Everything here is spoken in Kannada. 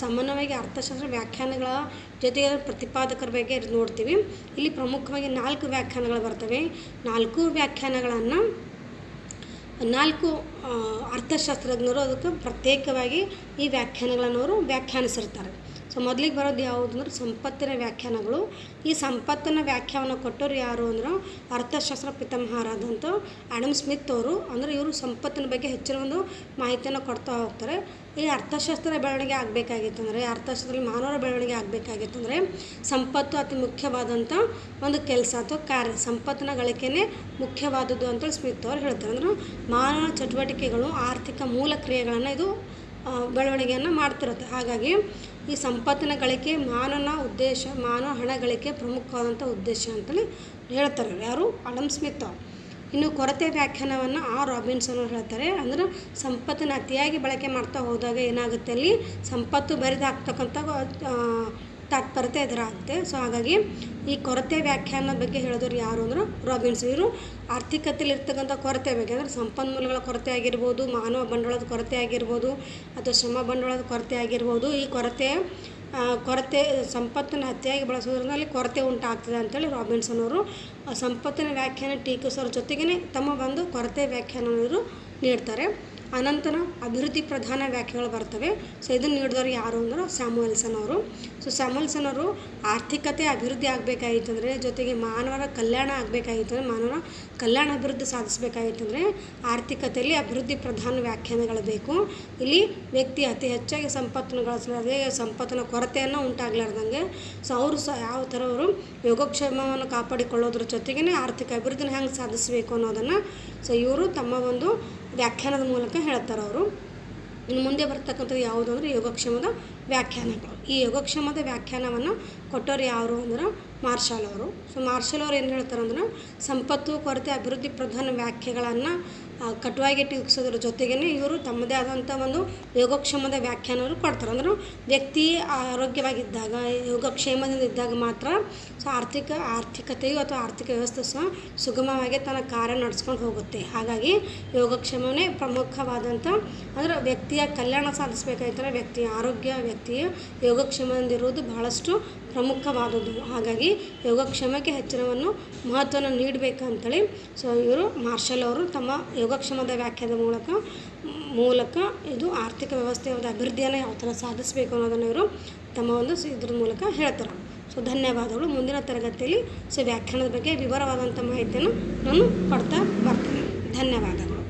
ಸಾಮಾನ್ಯವಾಗಿ ಅರ್ಥಶಾಸ್ತ್ರ ವ್ಯಾಖ್ಯಾನಗಳ ಜೊತೆಗೆ ಪ್ರತಿಪಾದಕರ ಬಗ್ಗೆ ನೋಡ್ತೀವಿ. ಇಲ್ಲಿ ಪ್ರಮುಖವಾಗಿ ನಾಲ್ಕು ವ್ಯಾಖ್ಯಾನಗಳು ಬರ್ತವೆ. ನಾಲ್ಕು ವ್ಯಾಖ್ಯಾನಗಳನ್ನು ನಾಲ್ಕು ಅರ್ಥಶಾಸ್ತ್ರಜ್ಞರು ಅದಕ್ಕೆ ಪ್ರತ್ಯೇಕವಾಗಿ ಈ ವ್ಯಾಖ್ಯಾನಗಳನ್ನು ಅವರು ವ್ಯಾಖ್ಯಾನಿಸಿರ್ತಾರೆ. ಸೊ ಮೊದಲಿಗೆ ಬರೋದು ಯಾವುದು ಅಂದ್ರೆ ಸಂಪತ್ತಿನ ವ್ಯಾಖ್ಯಾನಗಳು. ಈ ಸಂಪತ್ತಿನ ವ್ಯಾಖ್ಯಾನ ಕೊಟ್ಟವ್ರು ಯಾರು ಅಂದ್ರೆ ಅರ್ಥಶಾಸ್ತ್ರ ಪಿತಾಮಹರಾದಂಥ ಆಡಮ್ ಸ್ಮಿತ್ ಅವರು. ಅಂದರೆ ಇವರು ಸಂಪತ್ತಿನ ಬಗ್ಗೆ ಹೆಚ್ಚಿನ ಒಂದು ಮಾಹಿತಿಯನ್ನು ಕೊಡ್ತಾ ಹೋಗ್ತಾರೆ. ಈ ಅರ್ಥಶಾಸ್ತ್ರ ಬೆಳವಣಿಗೆ ಆಗಬೇಕಾಗಿತ್ತು ಅಂದರೆ ಅರ್ಥಶಾಸ್ತ್ರದಲ್ಲಿ ಮಾನವರ ಬೆಳವಣಿಗೆ ಆಗಬೇಕಾಗಿತ್ತು ಅಂದರೆ, ಸಂಪತ್ತು ಅತಿ ಮುಖ್ಯವಾದಂಥ ಒಂದು ಕೆಲಸ ಅಥವಾ ಕಾರ್ಯ, ಸಂಪತ್ತಿನ ಗಳಿಕೆನೇ ಮುಖ್ಯವಾದದ್ದು ಅಂತೇಳಿ ಸ್ಮಿತ್ ಅವರು ಹೇಳ್ತಾರೆ. ಅಂದ್ರೆ ಮಾನವ ಚಟುವಟಿಕೆಗಳು ಆರ್ಥಿಕ ಮೂಲ ಕ್ರಿಯೆಗಳನ್ನು ಇದು ಬೆಳವಣಿಗೆಯನ್ನು ಮಾಡ್ತಿರುತ್ತೆ. ಹಾಗಾಗಿ ಈ ಸಂಪತ್ತಿನ ಗಳಿಕೆ ಮಾನವನ ಉದ್ದೇಶ ಮಾನವ ಹಣ ಗಳಿಕೆ ಪ್ರಮುಖವಾದಂಥ ಉದ್ದೇಶ ಅಂತಲೇ ಹೇಳ್ತಾರೆ ಯಾರು? Adam Smith. ಇನ್ನು ಕೊರತೆ ವ್ಯಾಖ್ಯಾನವನ್ನು ಆ ರಾಬಿನ್ಸನ್ ಅವ್ರು ಹೇಳ್ತಾರೆ. ಅಂದ್ರೆ ಸಂಪತ್ತನ್ನು ಅತಿಯಾಗಿ ಬಳಕೆ ಮಾಡ್ತಾ ಹೋದಾಗ ಏನಾಗುತ್ತೆ ಅಲ್ಲಿ? ಸಂಪತ್ತು ಬರಿದಾಗ್ತಕ್ಕಂಥ ಆ, ತಾತ್ಪರ್ಯತೆ ಎದುರಾಗುತ್ತೆ ಸೊ ಹಾಗಾಗಿ ಈ ಕೊರತೆ ವ್ಯಾಖ್ಯಾನದ ಬಗ್ಗೆ ಹೇಳಿದವರು ಯಾರು ಅಂದ್ರೆ ರಾಬಿನ್ಸ್ ಇವರು. ಆರ್ಥಿಕತೆಯಲ್ಲಿ ಇರ್ತಕ್ಕಂಥ ಕೊರತೆ ಬಗ್ಗೆ ಅಂದರೆ ಸಂಪನ್ಮೂಲಗಳ ಕೊರತೆ ಆಗಿರ್ಬೋದು ಮಾನವ ಬಂಡವಾಳದ ಕೊರತೆ ಆಗಿರ್ಬೋದು ಅಥವಾ ಶ್ರಮ ಬಂಡವಾಳದ ಕೊರತೆ ಆಗಿರ್ಬೋದು ಈ ಕೊರತೆ ಕೊರತೆ ಸಂಪತ್ತನ್ನು ಅತಿಯಾಗಿ ಬಳಸೋದ್ರಿಂದ ಅಲ್ಲಿ ಕೊರತೆ ಉಂಟಾಗ್ತದೆ ಅಂತೇಳಿ ರಾಬಿನ್ಸನ್ ಅವರು ಸಂಪತ್ತಿನ ವ್ಯಾಖ್ಯಾನ ಟೀಕಿಸೋರ ಜೊತೆಗೇ ತಮ್ಮ ಒಂದು ಕೊರತೆ ವ್ಯಾಖ್ಯಾನವನ್ನು ನೀಡ್ತಾರೆ. ಅನಂತರ ಅಭಿವೃದ್ಧಿ ಪ್ರಧಾನ ವ್ಯಾಖ್ಯೆಗಳು ಬರ್ತವೆ. ಸೊ ಇದನ್ನು ನೀಡಿದವರು ಯಾರು ಅಂದ್ರೆ ಸ್ಯಾಮುವಲ್ಸನ್ ಅವರು. ಸೊ ಸ್ಯಾಮುವಲ್ಸನ್ ಅವರು ಆರ್ಥಿಕತೆ ಅಭಿವೃದ್ಧಿ ಆಗಬೇಕಾಗಿತ್ತು ಜೊತೆಗೆ ಮಾನವರ ಕಲ್ಯಾಣ ಆಗಬೇಕಾಗಿತ್ತು ಅಂದರೆ, ಮಾನವರ ಕಲ್ಯಾಣ ಅಭಿವೃದ್ಧಿ ಸಾಧಿಸಬೇಕಾಗಿತ್ತಂದರೆ ಆರ್ಥಿಕತೆಯಲ್ಲಿ ಅಭಿವೃದ್ಧಿ ಪ್ರಧಾನ ವ್ಯಾಖ್ಯಾನಗಳು ಬೇಕು. ಇಲ್ಲಿ ವ್ಯಕ್ತಿ ಅತಿ ಹೆಚ್ಚಾಗಿ ಸಂಪತ್ತನ್ನು ಗಳಿಸಲಾರದೆ ಸಂಪತ್ತಿನ ಕೊರತೆಯನ್ನು ಉಂಟಾಗಲಾರ್ದಂಗೆ ಸೊ ಅವರು ಸಹ ಯಾವ ಥರ ಅವರು ಯೋಗಕ್ಷೇಮವನ್ನು ಕಾಪಾಡಿಕೊಳ್ಳೋದ್ರ ಜೊತೆಗೇ ಆರ್ಥಿಕ ಅಭಿವೃದ್ಧಿನ ಹೆಂಗೆ ಸಾಧಿಸಬೇಕು ಅನ್ನೋದನ್ನು ಸೊ ಇವರು ತಮ್ಮ ಒಂದು ವ್ಯಾಖ್ಯಾನದ ಮೂಲಕ ಹೇಳ್ತಾರೆ ಅವರು. ಇನ್ನು ಮುಂದೆ ಬರ್ತಕ್ಕಂಥದ್ದು ಯಾವುದು ಅಂದರೆ ಯೋಗಕ್ಷೇಮದ ವ್ಯಾಖ್ಯಾನಗಳು. ಈ ಯೋಗಕ್ಷೇಮದ ವ್ಯಾಖ್ಯಾನವನ್ನು ಕೊಟ್ಟವ್ರು ಯಾರು ಅಂದ್ರೆ ಮಾರ್ಷಲ್ ಅವರು. ಸೊ ಮಾರ್ಷಲ್ ಅವರು ಏನು ಹೇಳ್ತಾರೆ ಅಂದ್ರೆ, ಸಂಪತ್ತು, ಕೊರತೆ, ಅಭಿವೃದ್ಧಿ ಪ್ರಧಾನ ವ್ಯಾಖ್ಯೆಗಳನ್ನು ಕಟುವಾಗಿ ಟೀಕಿಸೋದ್ರ ಜೊತೆಗೇ ಇವರು ತಮ್ಮದೇ ಆದಂಥ ಒಂದು ಯೋಗಕ್ಷೇಮದ ವ್ಯಾಖ್ಯಾನವನ್ನು ಕೊಡ್ತಾರೆ. ಅಂದ್ರೆ, ವ್ಯಕ್ತಿ ಆರೋಗ್ಯವಾಗಿದ್ದಾಗ, ಯೋಗಕ್ಷೇಮದಿಂದ ಇದ್ದಾಗ ಮಾತ್ರ, ಸೊ, ಆರ್ಥಿಕ, ಆರ್ಥಿಕತೆಯು ಅಥವಾ ಆರ್ಥಿಕ ವ್ಯವಸ್ಥೆ ಸಹ ಸುಗಮವಾಗಿ ತನ್ನ ಕಾರ್ಯ ನಡೆಸ್ಕೊಂಡು ಹೋಗುತ್ತೆ. ಹಾಗಾಗಿ ಯೋಗಕ್ಷೇಮವೇ ಪ್ರಮುಖವಾದಂಥ ಅಂದರೆ ವ್ಯಕ್ತಿಯ ಕಲ್ಯಾಣ ಸಾಧಿಸಬೇಕಾಯ್ತಾರೆ ವ್ಯಕ್ತಿಯ ಆರೋಗ್ಯ, ವ್ಯಕ್ತಿಯ ಯೋಗಕ್ಷೇಮದಿಂದ ಇರುವುದು ಬಹಳಷ್ಟು ಪ್ರಮುಖವಾದದ್ದು. ಹಾಗಾಗಿ ಯೋಗಕ್ಷೇಮಕ್ಕೆ ಹೆಚ್ಚಿನವನ್ನು ಮಹತ್ವವನ್ನು ನೀಡಬೇಕಂತೇಳಿ. ಸೊ ಇವರು ಮಾರ್ಷಲ್ ಅವರು ತಮ್ಮ ಯೋಗಕ್ಷೇಮದ ವ್ಯಾಖ್ಯಾನದ ಮೂಲಕ ಮೂಲಕ ಇದು ಆರ್ಥಿಕ ವ್ಯವಸ್ಥೆಯ ಒಂದು ಅಭಿವೃದ್ಧಿಯನ್ನು ಯಾವ ಥರ ಸಾಧಿಸಬೇಕು ಅನ್ನೋದನ್ನು ಇವರು ತಮ್ಮ ಒಂದು ಇದ್ರ ಮೂಲಕ ಹೇಳ್ತಾರೆ. ಸೊ ಧನ್ಯವಾದಗಳು. ಮುಂದಿನ ತರಗತಿಯಲ್ಲಿ ಸೊ, ವ್ಯಾಖ್ಯಾನದ ಬಗ್ಗೆ ವಿವರವಾದಂಥ ಮಾಹಿತಿಯನ್ನು ನಾನು ಕೊಡ್ತಾ ಬರ್ತೀನಿ. ಧನ್ಯವಾದಗಳು.